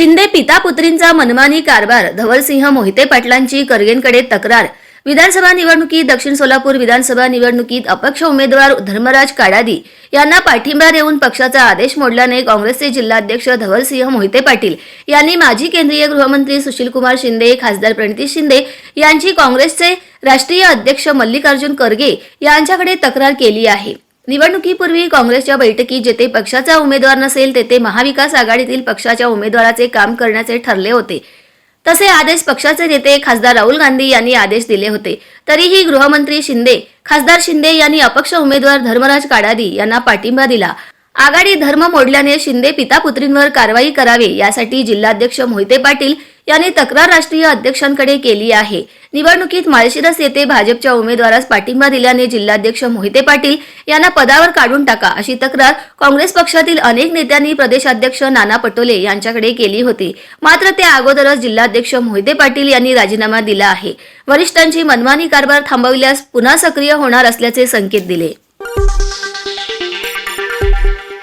शिंदे पिता पुत्रींचा मनमानी कारभार धवलसिंह मोहिते पाटलांची करगेंकडे तक्रार. विधानसभा निवडणुकीत दक्षिण सोलापूर विधानसभा निवडणुकीत अपक्ष उमेदवार धर्मराज काडादी यांना पाठिंबा देऊन पक्षाचा आदेश मोडल्याने काँग्रेसचे जिल्हाध्यक्ष धवलसिंह मोहिते पाटील यांनी माजी केंद्रीय गृहमंत्री सुशीलकुमार शिंदे खासदार प्रणिती शिंदे यांची काँग्रेसचे राष्ट्रीय अध्यक्ष मल्लिकार्जुन खरगे यांच्याकडे तक्रार केली आहे. निवडणुकीपूर्वी काँग्रेसच्या बैठकीत जेथे पक्षाचा उमेदवार नसेल तेथे महाविकास आघाडीतील पक्षाच्या उमेदवाराचे काम करण्याचे ठरले होते. तसे आदेश पक्षाचे नेते खासदार राहुल गांधी यांनी आदेश दिले होते. तरीही गृहमंत्री शिंदे खासदार शिंदे यांनी अपक्ष उमेदवार धर्मराज काडादी यांना पाठिंबा दिला. आघाडी धर्म मोडल्याने शिंदे पिता पुत्रींवर कारवाई करावे यासाठी जिल्हाध्यक्ष मोहिते पाटील यांनी तक्रार राष्ट्रीय अध्यक्षांकडे केली आहे. निवडणुकीत माळशिरस येथे भाजपच्या उमेदवारास पाठिंबा दिल्याने जिल्हाध्यक्ष मोहिते पाटील यांना पदावर काढून टाका अशी तक्रार काँग्रेस पक्षातील अनेक नेत्यांनी प्रदेशाध्यक्ष नाना पटोले यांच्याकडे केली होती. मात्र त्या अगोदरच जिल्हाध्यक्ष मोहिते पाटील यांनी राजीनामा दिला आहे. वरिष्ठांची मनमानी कारभार थांबविल्यास पुन्हा सक्रिय होणार असल्याचे संकेत दिले.